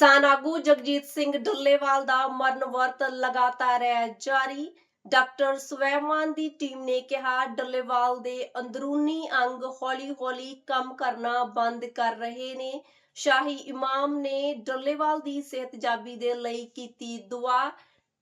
ਕਿਸਾਨ ਆਗੂ ਜਗਜੀਤ ਸਿੰਘ ਡੱਲੇਵਾਲ ਦਾ ਮਰਨ ਵਰਤ ਲਗਾਤਾਰ ਹੈ। ਜਾਰੀ ਡਾਕਟਰ ਸਵੈਮਾਨ ਦੀ ਟੀਮ ਨੇ ਕਿਹਾ ਡੱਲੇਵਾਲ ਦੇ ਅੰਦਰੂਨੀ ਅੰਗ ਹੌਲੀ-ਹੌਲੀ ਕੰਮ ਕਰਨਾ ਬੰਦ ਕਰ ਰਹੇ ਨੇ। ਸ਼ਾਹੀ ਇਮਾਮ ਨੇ ਡੱਲੇਵਾਲ ਦੀ ਸਿਹਤਯਾਬੀ ਦੇ ਲਈ ਕੀਤੀ ਦੁਆ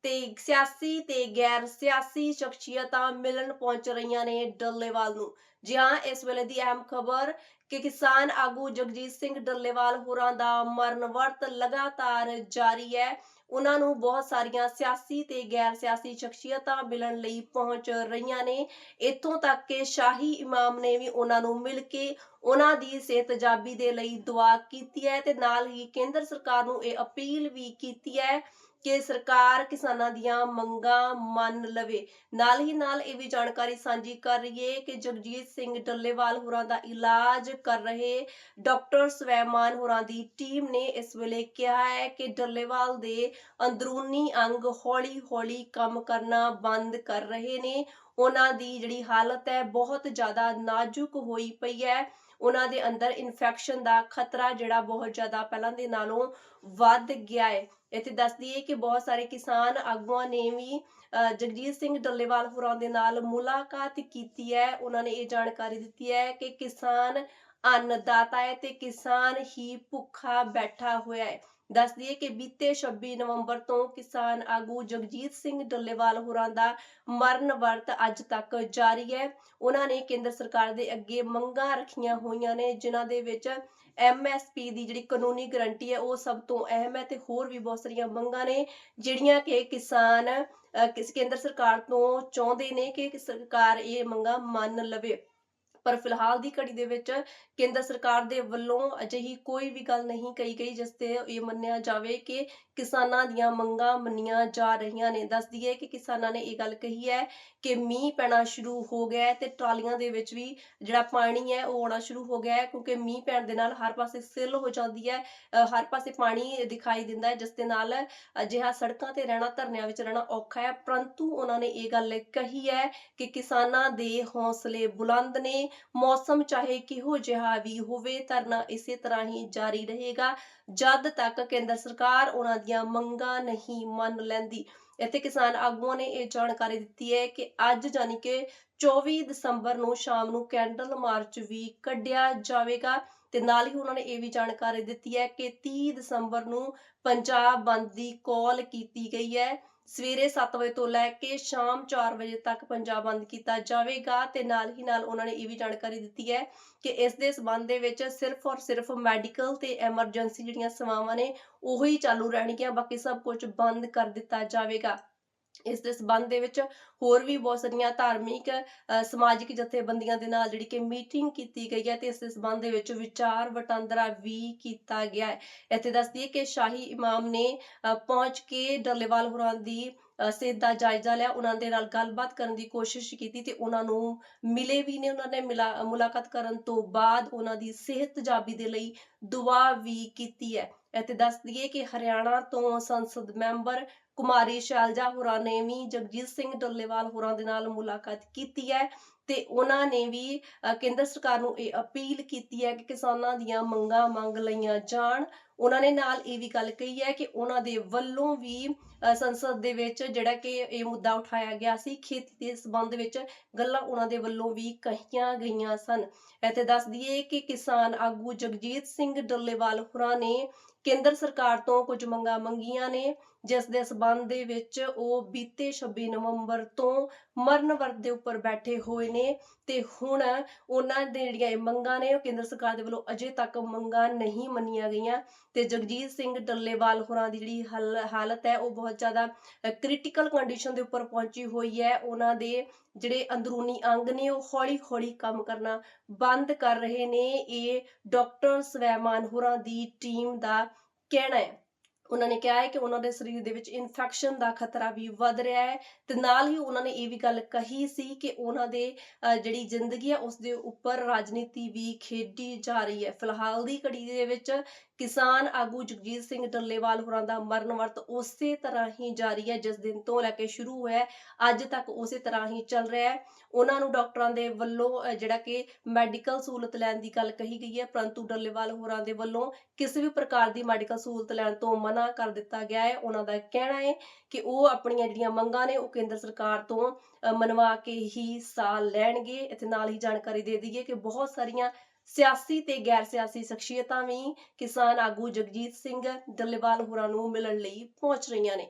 ਤੇ ਸਿਆਸੀ ਤੇ ਗੈਰ ਸਿਆਸੀ ਸ਼ਖਸੀਅਤਾਂ ਮਿਲਣ ਪਹੁੰਚ ਰਹੀਆਂ ਨੇ ਡੱਲੇਵਾਲ ਨੂੰ। ਜੀ ਹਾਂ ਇਸ ਵੇਲੇ ਦੀ ਅਹਿਮ ਖਬਰ ਕਿ ਕਿਸਾਨ ਆਗੂ ਜਗਜੀਤ ਸਿੰਘ ਡੱਲੇਵਾਲ ਹੋਰਾਂ ਦਾ ਮਰਨ ਵਰਤ ਲਗਾਤਾਰ ਜਾਰੀ ਹੈ। ਉਹਨਾਂ ਨੂੰ ਬਹੁਤ ਸਾਰੀਆਂ ਸਿਆਸੀ ਤੇ ਗੈਰ ਸਿਆਸੀ ਸ਼ਖਸੀਅਤਾਂ ਮਿਲਣ ਲਈ ਪਹੁੰਚ ਰਹੀਆਂ ਨੇ। ਇੱਥੋਂ ਤੱਕ ਕਿ ਸ਼ਾਹੀ ਇਮਾਮ ਨੇ ਵੀ ਉਹਨਾਂ ਨੂੰ ਮਿਲ ਕੇ ਉਹਨਾਂ ਦੀ ਸਿਹਤਯਾਬੀ ਦੇ ਲਈ ਦੁਆ ਕੀਤੀ ਹੈ ਤੇ ਨਾਲ ਹੀ ਕੇਂਦਰ ਸਰਕਾਰ ਨੂੰ ਇਹ ਅਪੀਲ ਵੀ ਕੀਤੀ ਹੈ ਕਿ ਸਰਕਾਰ ਕਿਸਾਨਾਂ ਦੀਆਂ ਮੰਗਾਂ ਮੰਨ ਲਵੇ। ਨਾਲ ਹੀ ਨਾਲ ਇਹ ਵੀ ਜਾਣਕਾਰੀ ਸਾਂਝੀ ਕਰ ਰਹੀ ਹੈ ਕਿ ਜਗਜੀਤ ਸਿੰਘ ਡੱਲੇਵਾਲ ਹੋਰਾਂ ਦਾ ਇਲਾਜ ਕਰ ਰਹੇ ਡਾਕਟਰ ਸਵੈਮਾਨ ਹੋਰਾਂ ਦੀ ਟੀਮ ਨੇ ਇਸ ਵੇਲੇ ਕਿਹਾ ਹੈ ਕਿ ਡੱਲੇਵਾਲ ਦੇ ਅੰਦਰੂਨੀ ਅੰਗ ਹੌਲੀ-ਹੌਲੀ ਕੰਮ ਕਰਨਾ ਬੰਦ ਕਰ ਰਹੇ ਨੇ। ਉਹਨਾਂ ਦੀ ਜਿਹੜੀ ਹਾਲਤ ਹੈ ਬਹੁਤ ਜ਼ਿਆਦਾ ਨਾਜ਼ੁਕ ਹੋਈ ਪਈ ਹੈ। ਉਹਨਾਂ ਦੇ ਅੰਦਰ ਇਨਫੈਕਸ਼ਨ ਦਾ ਖਤਰਾ ਜਿਹੜਾ ਬਹੁਤ ਜ਼ਿਆਦਾ ਪਹਿਲਾਂ ਦੇ ਨਾਲੋਂ ਵੱਧ ਗਿਆ ਹੈ ਇੱਥੇ ਦੱਸ ਦਈਏ ਕਿ ਬਹੁਤ ਸਾਰੇ ਕਿਸਾਨ ਆਗੂਆਂ ਨੇ ਵੀ ਅ, ਜਗਜੀਤ ਸਿੰਘ ਡੱਲੇਵਾਲ ਹੋਰਾਂ ਦੇ ਨਾਲ ਮੁਲਾਕਾਤ ਕੀਤੀ ਹੈ। ਉਹਨਾਂ ਨੇ ਇਹ ਜਾਣਕਾਰੀ ਦਿੱਤੀ ਹੈ ਕਿ ਕਿਸਾਨ ਅੰਨਦਾਤਾ ਹੈ ਤੇ ਕਿਸਾਨ ਹੀ ਭੁੱਖਾ ਬੈਠਾ ਹੋਇਆ ਹੈ ਦੱਸ ਦਈਏ ਕਿ ਬੀਤੇ 26 ਨਵੰਬਰ ਤੋਂ ਕਿਸਾਨ ਆਗੂ ਜਗਜੀਤ ਸਿੰਘ ਡੱਲੇਵਾਲ ਹੋਰਾਂ ਦਾ ਮਰਨ ਵਰਤ ਅੱਜ ਤੱਕ ਜਾਰੀ ਹੈ ਉਹਨਾਂ ਨੇ ਕੇਂਦਰ ਸਰਕਾਰ ਦੇ ਅੱਗੇ ਮੰਗਾਂ ਰੱਖੀਆਂ ਹੋਈਆਂ ਨੇ ਜਿਨ੍ਹਾਂ ਦੇ ਵਿੱਚ ਐਮਐਸਪੀ ਦੀ ਜਿਹੜੀ ਕਾਨੂੰਨੀ ਗਰੰਟੀ ਹੈ ਉਹ ਸਭ ਤੋਂ ਅਹਿਮ ਹੈ ਤੇ ਹੋਰ ਵੀ ਬਹੁਤ ਸਾਰੀਆਂ ਮੰਗਾਂ ਨੇ ਜਿਹੜੀਆਂ ਕਿ ਕਿਸਾਨ ਕਿਸ ਕੇਂਦਰ ਸਰਕਾਰ ਤੋਂ ਚਾਹੁੰਦੇ ਨੇ ਕਿ ਸਰਕਾਰ ਇਹ ਮੰਗਾਂ ਮੰਨ ਲਵੇ ਪਰ ਫਿਲਹਾਲ ਦੀ ਘੜੀ ਦੇ ਵਿੱਚ ਕੇਂਦਰ ਸਰਕਾਰ ਦੇ ਵੱਲੋਂ ਅਜਿਹੀ ਕੋਈ ਵੀ ਗੱਲ ਨਹੀਂ ਕਹੀ ਗਈ ਜਿਸ ਤੇ ਇਹ ਮੰਨਿਆ ਜਾਵੇ ਕਿ ਕਿਸਾਨਾਂ ਦੀਆਂ ਮੰਗਾਂ ਮੰਨੀਆਂ ਜਾ ਰਹੀਆਂ ਨੇ। ਦੱਸ ਦਈਏ ਕਿ ਕਿਸਾਨਾਂ ਨੇ ਇਹ ਗੱਲ ਕਹੀ ਹੈ ਕਿ ਮੀਂਹ ਪੈਣਾ ਸ਼ੁਰੂ ਹੋ ਗਿਆ ਤੇ ਟਰਾਲੀਆਂ ਦੇ ਵਿੱਚ ਵੀ ਜਿਹੜਾ ਪਾਣੀ ਹੈ ਉਹ ਆਉਣਾ ਸ਼ੁਰੂ ਹੋ ਗਿਆ ਹੈ ਕਿਉਂਕਿ ਮੀਂਹ ਪੈਣ ਦੇ ਨਾਲ ਹਰ ਪਾਸੇ ਸਿੱਲ ਹੋ ਜਾਂਦੀ ਹੈ ਅ, ਹਰ ਪਾਸੇ ਪਾਣੀ ਦਿਖਾਈ ਦਿੰਦਾ ਹੈ ਜਿਸ ਦੇ ਨਾਲ ਅਜਿਹਾ ਸੜਕਾਂ ਤੇ ਰਹਿਣਾ ਧਰਨਿਆਂ ਵਿੱਚ ਰਹਿਣਾ ਔਖਾ ਹੈ। ਪਰੰਤੂ ਉਹਨਾਂ ਨੇ ਇਹ ਗੱਲ ਕਹੀ ਹੈ ਕਿ ਕਿਸਾਨਾਂ ਦੇ ਹੌਸਲੇ ਬੁਲੰਦ ਨੇ ਮੌਸਮ ਚਾਹੇ ਕਿਹੋ ਜਿਹਾ ਵੀ ਹੋਵੇ, ਧਰਨਾ ਇਸੇ ਤਰ੍ਹਾਂ ਹੀ ਜਾਰੀ ਰਹੇਗਾ। ਜਦ ਤੱਕ ਕੇਂਦਰ ਸਰਕਾਰ ਉਹਨਾਂ ਦੀਆਂ ਮੰਗਾਂ ਨਹੀਂ ਮੰਨ ਲੈਂਦੀ, ਇੱਥੇ ਕਿਸਾਨ ਆਗੂਆਂ ਨੇ ਇਹ ਜਾਣਕਾਰੀ ਦਿੱਤੀ ਹੈ ਕਿ ਅੱਜ ਜਾਨੀ ਕਿ 24 ਦਸੰਬਰ ਨੂੰ ਸ਼ਾਮ ਨੂੰ ਕੈਂਡਲ ਮਾਰਚ ਵੀ ਕੱਢਿਆ ਜਾਵੇਗਾ। ਤੇ ਨਾਲ ਹੀ ਉਹਨਾਂ ਨੇ ਇਹ ਵੀ ਜਾਣਕਾਰੀ ਦਿੱਤੀ ਹੈ ਕਿ 30 ਦਸੰਬਰ ਨੂੰ ਪੰਜਾਬ ਬੰਦ ਦੀ ਕਾਲ ਕੀਤੀ ਗਈ ਹੈ। ਸਵੇਰੇ 7 ਵਜੇ ਤੋਂ ਲੈ ਕੇ ਸ਼ਾਮ 4 ਵਜੇ ਤੱਕ ਪੰਜਾਬ ਬੰਦ ਕੀਤਾ ਜਾਵੇਗਾ ਤੇ ਨਾਲ ਹੀ ਨਾਲ ਉਹਨਾਂ ਨੇ ਇਹ ਵੀ ਜਾਣਕਾਰੀ ਦਿੱਤੀ ਹੈ ਕਿ ਇਸ ਦੇ ਸਬੰਧ ਦੇ ਵਿੱਚ ਸਿਰਫ ਔਰ ਸਿਰਫ ਮੈਡੀਕਲ ਤੇ ਐਮਰਜੈਂਸੀ ਜਿਹੜੀਆਂ ਸੇਵਾਵਾਂ ਨੇ, ਉਹੀ ਚਾਲੂ ਰਹਿਣਗੀਆਂ। ਬਾਕੀ ਸਭ ਕੁਝ ਬੰਦ ਕਰ ਦਿੱਤਾ ਜਾਵੇਗਾ। ਇਸ ਦੇ ਸਬੰਧ ਦੇ ਵਿੱਚ ਹੋਰ ਵੀ ਬਹੁਤ ਸਾਰੀਆਂ ਧਾਰਮਿਕ ਸਮਾਜਿਕ ਜਥੇਬੰਦੀਆਂ ਦੇ ਨਾਲ ਜਿਹੜੀ ਕਿ ਮੀਟਿੰਗ ਕੀਤੀ ਗਈ ਹੈ ਤੇ ਇਸ ਦੇ ਸਬੰਧ ਦੇ ਵਿੱਚ ਵਿਚਾਰ ਵਟਾਂਦਰਾ ਵੀ ਕੀਤਾ ਗਿਆ ਹੈ। ਇੱਥੇ ਦੱਸ ਦਈਏ ਕਿ ਸ਼ਾਹੀ ਇਮਾਮ ਨੇ ਪਹੁੰਚ ਕੇ ਡੱਲੇਵਾਲ ਹੋਰਾਂ ਦੀ ਸਿਹਤ ਦਾ ਜਾਇਜ਼ਾ ਲਿਆ। ਉਹਨਾਂ ਦੇ ਨਾਲ ਗੱਲਬਾਤ ਕਰਨ ਦੀ ਕੋਸ਼ਿਸ਼ ਕੀਤੀ ਤੇ ਉਹਨਾਂ ਨੂੰ ਮਿਲੇ ਵੀ ਨੇ। ਉਹਨਾਂ ਨੇ ਮਿਲਾ, ਮੁਲਾਕਾਤ ਕਰਨ ਤੋਂ ਬਾਅਦ ਉਹਨਾਂ ਦੀ ਸਿਹਤ ਜਾਬੀ ਦੇ ਲਈ ਦੁਆ ਵੀ ਕੀਤੀ ਹੈ। ਇੱਥੇ ਦੱਸ ਦਈਏ ਕਿ ਹਰਿਆਣਾ ਤੋਂ ਸੰਸਦ ਮੈਂਬਰ ਕੁਮਾਰੀ ਸ਼ੈਲਜਾ ਹੋਰਾਂ ਨੇ ਵੀ ਜਗਜੀਤ ਸਿੰਘ ਡੱਲੇਵਾਲ ਹੋਰਾਂ ਦੇ ਨਾਲ ਮੁਲਾਕਾਤ ਕੀਤੀ ਹੈ ਤੇ ਉਹਨਾਂ ਨੇ ਵੀ ਕੇਂਦਰ ਸਰਕਾਰ ਨੂੰ ਇਹ ਅਪੀਲ ਕੀਤੀ ਹੈ ਕਿ ਕਿਸਾਨਾਂ ਦੀਆਂ ਮੰਗਾਂ ਮੰਗ ਲਈਆਂ ਜਾਣ। ਉਹਨਾਂ ਨੇ ਨਾਲ ਇਹ ਵੀ ਗੱਲ ਕਹੀ ਹੈ ਕਿ ਉਹਨਾਂ ਦੇ ਵੱਲੋਂ ਵੀ ਸੰਸਦ ਦੇ ਵਿੱਚ ਜਿਹੜਾ ਕਿ ਇਹ ਮੁੱਦਾ ਉਠਾਇਆ ਗਿਆ ਸੀ, ਖੇਤੀ ਦੇ ਸਬੰਧ ਵਿੱਚ ਗੱਲਾਂ ਉਹਨਾਂ ਦੇ ਵੱਲੋਂ ਵੀ ਕਹੀਆਂ ਗਈਆਂ ਸਨ। ਇੱਥੇ ਦੱਸ ਦਈਏ ਕਿ ਕਿਸਾਨ ਆਗੂ ਜਗਜੀਤ ਸਿੰਘ ਡੱਲੇਵਾਲ ਹੋਰਾਂ ਨੇ ਕੇਂਦਰ ਸਰਕਾਰ ਤੋਂ ਕੁਝ ਮੰਗਾਂ ਮੰਗੀਆਂ ਨੇ, ਜਿਸ ਦੇ ਸਬੰਧ ਦੇ ਵਿੱਚ ਉਹ ਬੀਤੇ 26 ਨਵੰਬਰ ਤੋਂ ਮਰਨ ਵਰਤ ਦੇ ਉੱਪਰ ਬੈਠੇ ਹੋਏ ਨੇ ਤੇ ਹੁਣ ਉਹਨਾਂ ਦੇ ਜਿਹੜੀਆਂ ਇਹ ਮੰਗਾਂ ਨੇ, ਉਹ ਕੇਂਦਰ ਸਰਕਾਰ ਦੇ ਵੱਲੋਂ ਅਜੇ ਤੱਕ ਮੰਗਾਂ ਨਹੀਂ ਮੰਨੀਆਂ ਗਈਆਂ। ਤੇ ਜਗਜੀਤ ਸਿੰਘ ਡੱਲੇਵਾਲ ਹੋਰਾਂ ਦੀ ਜਿਹੜੀ ਹਾਲਤ ਹੈ, ਉਹ ਬਹੁਤ ਜ਼ਿਆਦਾ ਕ੍ਰਿਟੀਕਲ ਕੰਡੀਸ਼ਨ ਦੇ ਉੱਪਰ ਪਹੁੰਚੀ ਹੋਈ ਹੈ। ਉਹਨਾਂ ਦੇ ਜਿਹੜੇ ਅੰਦਰੂਨੀ ਅੰਗ ਨੇ, ਉਹ ਹੌਲੀ-ਹੌਲੀ ਕੰਮ ਕਰਨਾ ਬੰਦ ਕਰ ਰਹੇ ਨੇ। ਇਹ ਡਾਕਟਰ ਸਵੈਮਾਨ ਹੋਰਾਂ ਦੀ ਟੀਮ ਦਾ ਕਹਿਣਾ ਹੈ। ਉਹਨਾਂ ਨੇ ਕਿਹਾ ਹੈ ਕਿ ਉਹਨਾਂ ਦੇ ਸਰੀਰ ਦੇ ਵਿੱਚ ਇਨਫੈਕਸ਼ਨ ਦਾ ਖਤਰਾ ਵੀ ਵੱਧ ਰਿਹਾ ਹੈ ਤੇ ਨਾਲ ਹੀ ਉਹਨਾਂ ਨੇ ਇਹ ਵੀ ਗੱਲ ਕਹੀ ਸੀ ਕਿ ਉਹਨਾਂ ਦੇ ਜਿਹੜੀ ਜ਼ਿੰਦਗੀ ਹੈ, ਉਸ ਦੇ ਉੱਪਰ ਰਾਜਨੀਤੀ ਵੀ ਖੇਡੀ ਜਾ ਰਹੀ ਹੈ। ਫਿਲਹਾਲ ਦੀ ਘੜੀ ਦੇ ਵਿੱਚ ਕਿਸਾਨ ਆਗੂ ਜਗਜੀਤ ਸਿੰਘ ਡੱਲੇਵਾਲ ਹੋਰਾਂ ਦਾ ਮਰਨ ਵਰਤ ਉਸੇ ਤਰ੍ਹਾਂ ਹੀ ਜਾਰੀ ਹੈ, ਜਿਸ ਦਿਨ ਤੋਂ ਲੈ ਕੇ ਸ਼ੁਰੂ ਹੋਇਆ ਅੱਜ ਤੱਕ ਉਸੇ ਤਰ੍ਹਾਂ ਹੀ ਚੱਲ ਰਿਹਾ ਹੈ। ਉਹਨਾਂ ਨੂੰ ਡਾਕਟਰਾਂ ਦੇ ਵੱਲੋਂ ਜਿਹੜਾ ਕਿ ਮੈਡੀਕਲ ਸਹੂਲਤ ਲੈਣ ਦੀ ਗੱਲ ਕਹੀ ਗਈ ਹੈ, ਪਰੰਤੂ ਡੱਲੇਵਾਲ ਹੋਰਾਂ ਦੇ ਵੱਲੋਂ ਕਿਸੇ ਵੀ ਪ੍ਰਕਾਰ ਦੀ ਮੈਡੀਕਲ ਸਹੂਲਤ ਲੈਣ ਤੋਂ ਮਨਾ ਕਰ ਦਿੱਤਾ ਗਿਆ ਹੈ। ਉਹਨਾਂ ਦਾ ਕਹਿਣਾ ਹੈ ਕਿ ਉਹ ਆਪਣੀਆਂ ਜਿਹੜੀਆਂ ਮੰਗਾਂ ਨੇ, ਉਹ ਕੇਂਦਰ ਸਰਕਾਰ ਤੋਂ ਮਨਵਾ ਕੇ ਹੀ ਸਾਹ ਲੈਣਗੇ। ਇੱਥੇ ਨਾਲ ਹੀ ਜਾਣਕਾਰੀ ਦੇ ਦਈਏ ਕਿ ਬਹੁਤ ਸਾਰੀਆਂ ਸਿਆਸੀ ਤੇ ਗੈਰ ਸਿਆਸੀ ਸ਼ਖਸੀਅਤਾਂ ਵੀ ਕਿਸਾਨ ਆਗੂ ਜਗਜੀਤ ਸਿੰਘ ਡੱਲੇਵਾਲ ਹੋਰਾਂ ਨੂੰ ਮਿਲਣ ਲਈ ਪਹੁੰਚ ਰਹੀਆਂ ਨੇ।